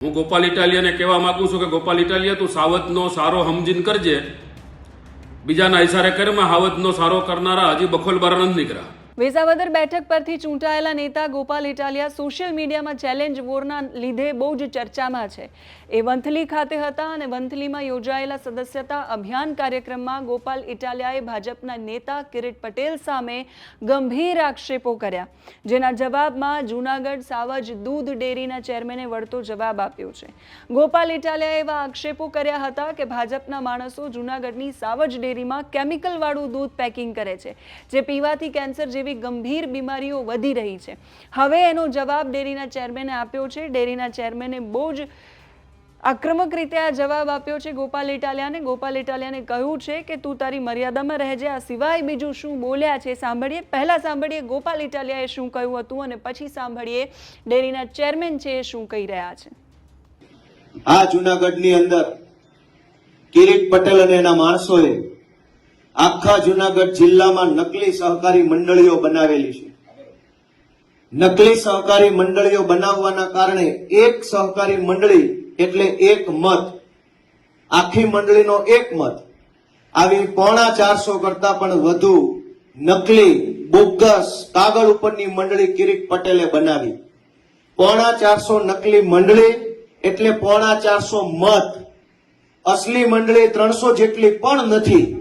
હું ગોપાલ ઇટાલિયાને કહેવા માગું છું કે ગોપાલ ઇટાલિયા, તું સાવધનો સારો હમજીન કરજે. બીજાના ઇશારે કરમાં હાવજનો સારો કરનારા હજી બખોલ બાર નથી નીકળ્યા. વિસાવદર બેઠક પરથી ચૂંટાયેલા નેતા ગોપાલ ઇટાલિયા સોશિયલ મીડિયામાં ચેલેન્જ વોરના લીધે બહુ જ ચર્ચામાં છે. એ વંથલી ખાતે હતા અને વંથલીમાં યોજાયેલા સદસ્યતા અભિયાન કાર્યક્રમમાં ગોપાલ ઇટાલિયાએ ભાજપના નેતા કિરીટ પટેલ સામે ગંભીર આક્ષેપો કર્યા. જેના જવાબમાં જૂનાગઢ સાવજ દૂધ ડેરીના ચેરમેને વળતો જવાબ આપ્યો છે. ગોપાલ ઇટાલિયાએ એવા આક્ષેપો કર્યા હતા કે ભાજપના માણસો જૂનાગઢની સાવજ ડેરીમાં કેમિકલવાળું દૂધ પેકિંગ કરે છે, જે પીવાથી કેન્સર જેવી ગંભીર બીમારીઓ વધી રહી છે. હવે એનો જવાબ ડેરીના ચેરમેને આપ્યો છે. ડેરીના ચેરમેને બહુ જ આક્રમક રીતે આ જવાબ આપ્યો છે ગોપાલ ઇટાલિયાને. ગોપાલ ઇટાલિયાને કહ્યું છે કે તું તારી મર્યાદામાં રહેજે, આ સિવાય બીજું શું બોલ્યા છે? સાંભળીએ. પહેલાં સાંભળીએ ગોપાલ ઇટાલિયાએ શું કહ્યું હતું અને પછી સાંભળીએ ડેરીના ચેરમેન છે એ શું કહી રહ્યા છે. આ જુનાગઢની અંદર કિરીટ પટેલ અને એના માણસોએ આખા જુનાગઢ જિલ્લામાં નકલી સહકારી મંડળીઓ બનાવેલી છે. નકલી સહકારી મંડળીઓ બનાવવાના કારણે એક સહકારી મંડળી એટલે એક મત. આખી મંડળીનો એક મત. આવી પોણા ચારસો કરતા પણ વધુ નકલી, બોગસ, કાગળ ઉપરની મંડળી કિરીટ પટેલે બનાવી. પોણા ચારસો નકલી મંડળી એટલે પોણા ચારસો મત. અસલી મંડળી ત્રણસો જેટલી પણ નથી.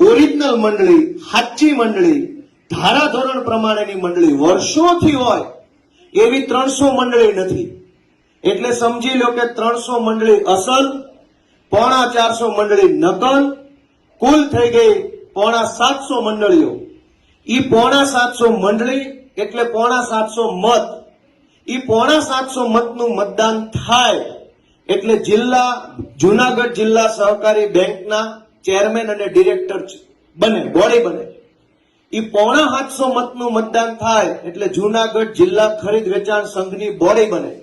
ઓરિજિનલ મંડળી, સાચી મંડળી, ધારાધોરણ પ્રમાણેની મંડળી વર્ષોથી હોય, એવી ત્રણસો મંડળી નથી. એટલે સમજી લો કે ત્રણસો મંડળી અસલ, પોણા ચારસો મંડળી નકલ, કુલ થઈ ગઈ પોણા સાતસો મંડળીઓ. ઈ પોણા સાતસો મંડળી એટલે પોણા સાતસો મત. ઈ પોણા સાતસો મતનું મતદાન થાય. એટલે જિલ્લા, જુનાગઢ જિલ્લા સહકારી બેંકના ચેરમેન અને ડિરેક્ટર બને, બોડી બને. એ પોણા સાતસો મતનું મતદાન થાય એટલે જુનાગઢ જિલ્લા ખરીદ વેચાણ સંઘની બોડી બને.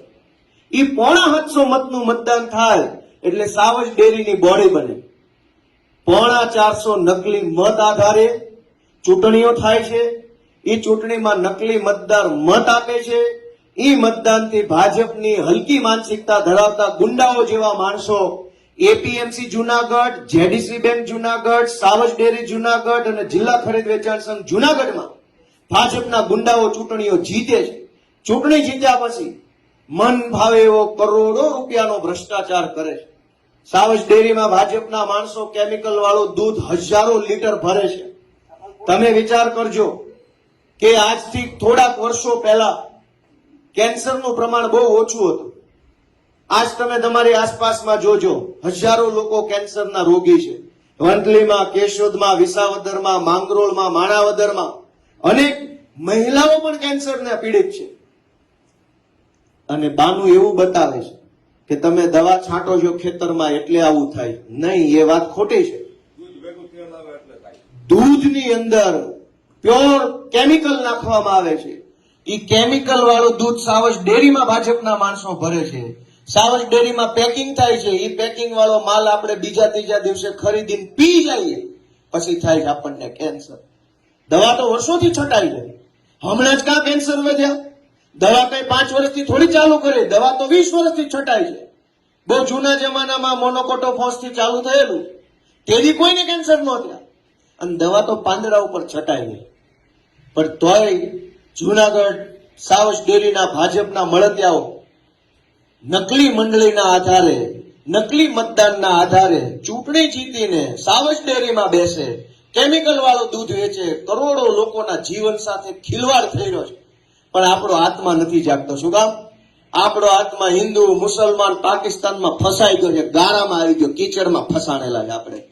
એ પોણા સાતસો મતનું મતદાન થાય એટલે સાવજ ડેરીની બોડી બને. પોણા ચારસો નકલી મત આધારે ચૂંટણીઓ થાય છે. એ ચૂંટણીમાં નકલી મતદાર મત આપે છે. એ મતદાનથી ભાજપની હલકી માનસિકતા ધરાવતા ગુંડાઓ જેવા માણસો APMC Junagadh JDC bank Junagadh, Savaj dairy Junagadh અને જિલ્લા ખરીદ વેચાણ સંઘ જુનાગઢમાં ભાજપના ગુંડાઓ ચૂંટણીઓ જીતે છે. ચૂંટણી જીત્યા પછી મન ભાવે એવો કરોડો રૂપિયાનો ભ્રષ્ટાચાર કરે છે. સાવજ ડેરીમાં ભાજપના માણસો કેમિકલ વાળું દૂધ હજારો લીટર ભરે છે. તમે વિચાર કરજો કે આજથી થોડાક વર્ષો પહેલા કેન્સરનું પ્રમાણ બહુ ઓછું હતું. આજ તમે તમારી આસપાસમાં જોજો, હજારો લોકો કેન્સરના રોગી છે. વંટલીમાં કેશોદમાં, વિસાવદરમાં, માંગરોળમાં, માણાવદરમાં અનેક મહિલાઓ પણ કેન્સરને પીડિત છે. અને બાનું એવું બતાવે છે કે તમે દવા છાંટો છો ખેતરમાં એટલે આવું થાય. નહીં, એ વાત ખોટી છે. દૂધની અંદર પ્યોર કેમિકલ નાખવામાં આવે છે. એ કેમિકલ વાળું દૂધ સાવજ ડેરીમાં ભાજપના માણસો ભરે છે. સાવજ ડેરીમાં પેકિંગ થાય છે. એ પેકિંગ વાળો માલ આપણે બીજા ત્રીજા દિવસે ખરીદીને પી જઈએ. પછી થાય છે આપણને કેન્સર દવા તો વર્ષોથી છટાઈ જાય હમણાં જ કાં કેન્સર વધ્યા? દવા કઈ પાંચ વર્ષથી થોડી ચાલુ કરી. દવા તો વીસ વર્ષથી છટાય છે. બહુ જૂના જમાનામાં મોનોકોટોફોસથી ચાલુ થયેલું. તેથી કોઈને કેન્સર ન થયા. અને દવા તો પાંદડા ઉપર છટાઈ ગઈ. પણ તોય જુનાગઢ સાવજ ડેરીના ભાજપના મળતિયાઓ નકલી મંડળીના આધારે, નકલી મતદાનના આધારે ચૂંટણી જીતીને સાવજ ડેરીમાં બેસે, કેમિકલ વાળું દૂધ વેચે, કરોડો લોકોના જીવન સાથે ખિલવાડ થઈ રહ્યો છે. પણ આપણો આત્મા નથી જાગતો, શું કામ? આપણો આત્મા હિન્દુ, મુસલમાન, પાકિસ્તાનમાં ફસાઈ ગયો છે ગારામાં આવી ગયો, કીચડમાં ફસાણેલા છે આપણે.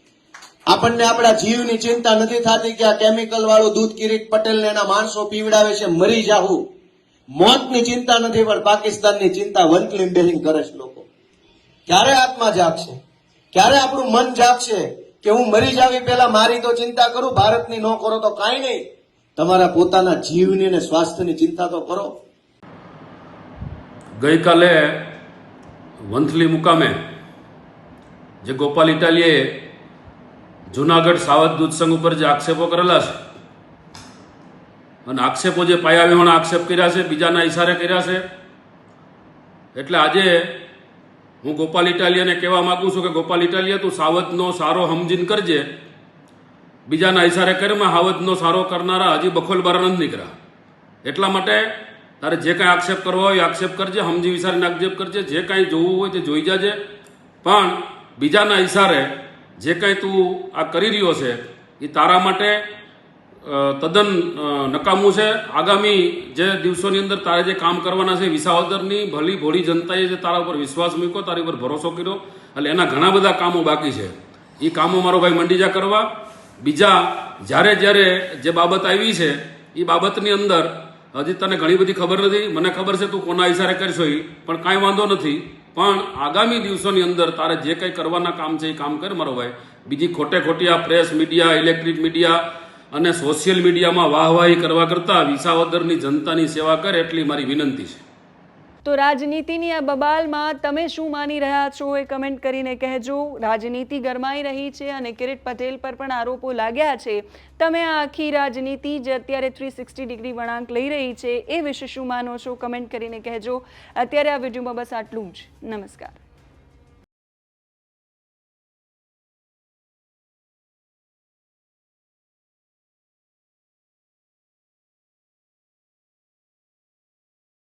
આપણને આપણા જીવની ચિંતા નથી થતી કે આ કેમિકલ વાળું દૂધ કિરીટ પટેલ ને એના માણસો પીવડાવે છે, મરી જાવું મોતની ચિંતા નથી, પણ પાકિસ્તાનની ચિંતા વંકલીમ બેહીન કરે છે લોકો. ક્યારે આત્મા જાગશે? ક્યારે આપણું મન જાગશે કે હું મરી જાવી પહેલા મારી તો ચિંતા કરું, ભારતની ન કરો તો કાંઈ નહીં. તમારા પોતાના જીવની અને સ્વાસ્થ્યની ચિંતા તો કરો. ગઈકાલે વંથલી મુકામે જે ગોપાલ ઇટાલીએ જુનાગઢ સાવધ દૂધ સંઘ ઉપર જે આક્ષેપો કરેલા છે અને આક્ષેપો જે પાયા વિહોણા આક્ષેપ કર્યા છે, બીજાના ઈશારે કર્યા છે. એટલે આજે હું ગોપાલ ઇટાલિયાને કહેવા માંગુ છું કે ગોપાલ ઇટાલિયા, તું સાવધનો સારો સમજીને કરજે. બીજાના ઇશારે કરમાં હાવજનો સારો કરનારા હજી બખોલ બાર નથી નીકળ્યા. એટલા માટે તારે જે કાંઈ આક્ષેપ કરવો હોય આક્ષેપ કરજે સમજી વિચારીને આક્ષેપ કરજે. જે કાંઈ જોવું હોય તે જોઈ જાજે. પણ બીજાના ઇશારે જે કાંઈ તું આ કરી રહ્યો છે, એ તારા માટે તદ્દન નકામું છે. આગામી જે દિવસોની અંદર તારે જે કામ કરવાના છે, વિસાવદરની ભલી ભોળી જનતાએ જે તારા ઉપર વિશ્વાસ મૂક્યો, તારી ઉપર ભરોસો કર્યો, એટલે એના ઘણા બધા કામો બાકી છે. એ કામો મારો ભાઈ મંડીજા કરવા. બીજા, જ્યારે જ્યારે જે બાબત આવી છે, એ બાબતની અંદર હજી તને ઘણી બધી ખબર નથી. મને ખબર છે તું કોના ઇશારે કરશો એ, પણ કાંઈ વાંધો નથી. પણ આગામી દિવસોની અંદર તારે જે કંઈ કરવાના કામ છે એ કામ કર મારો ભાઈ. બીજી ખોટે ખોટી આ પ્રેસ મીડિયા, ઇલેક્ટ્રિક મીડિયા અને સોશિયલ મીડિયામાં વાહવાહી કરવા કરતાં વિસાવદરની જનતાની સેવા કરે એટલી મારી વિનંતી છે. તો રાજનીતિની આ બબાલમાં તમે શું માની રહ્યા છો એ કમેન્ટ કરીને કહેજો. રાજનીતિ ગરમાઈ રહી છે અને કિરીટ પટેલ પર પણ આરોપો લાગ્યા છે. તમે આ આખી રાજનીતિ જે અત્યારે થ્રી સિક્સટી ડિગ્રી વળાંક લઈ રહી છે એ વિશે શું માનો છો? કમેન્ટ કરીને કહેજો. અત્યારે આ વિડીયોમાં બસ આટલું જ. નમસ્કાર.